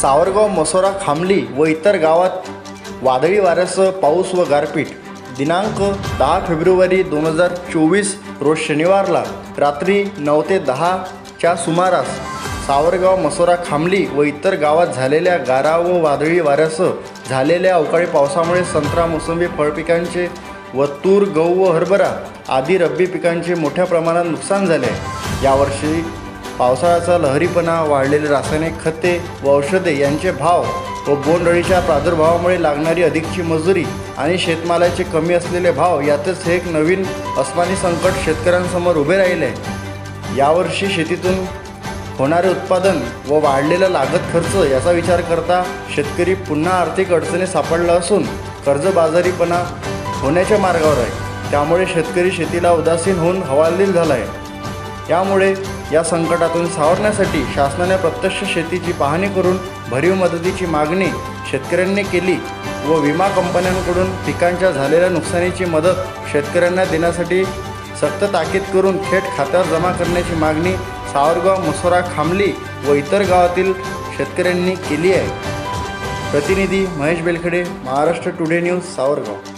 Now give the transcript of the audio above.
सावरगाव मसोरा खामली व इतर गावात वादळी वाऱ्यासह पाऊस व गारपीट. दिनांक दहा फेब्रुवारी दोन हजार चोवीस रोज शनिवारला रात्री नऊ ते दहाच्या सुमारास सावरगाव मसोरा खामली व इतर गावात झालेल्या गारा व वादळी वाऱ्यासह झालेल्या अवकाळी पावसामुळे संत्रा मोसंबी फळपिकांचे व तूर गहू व हरभरा आदी रब्बी पिकांचे मोठ्या प्रमाणात नुकसान झाले. यावर्षी पावसाळ्याचा लहरीपणा वाढलेले रासायनिक खते व औषधे यांचे भाव व बोंडअळीच्या प्रादुर्भावामुळे लागणारी अधिकची मजुरी आणि शेतमालाचे कमी असलेले भाव यातच हे एक नवीन अस्मानी संकट शेतकऱ्यांसमोर उभे राहिले. आहे यावर्षी शेतीतून होणारे उत्पादन व वाढलेला लागत खर्च याचा विचार करता शेतकरी पुन्हा आर्थिक अडचणी सापडला असून कर्जबाजारीपणा होण्याच्या मार्गावर आहे. त्यामुळे शेतकरी शेतीला उदासीन होऊन हवालदिल झाला आहे त्यामुळे या संकटातून सावरण्यासाठी शासनाने प्रत्यक्ष शेतीची पाहणी करून भरीव मदतीची मागणी शेतकऱ्यांनी केली व विमा कंपन्यांकडून पिकांच्या झालेल्या नुकसानीची मदत शेतकऱ्यांना देण्यासाठी सक्त ताकीद करून थेट खात्यावर जमा करण्याची मागणी सावरगाव मसोरा खामली व इतर गावातील शेतकऱ्यांनी केली आहे. प्रतिनिधी महेश बेलखेडे महाराष्ट्र टुडे न्यूज सावरगाव.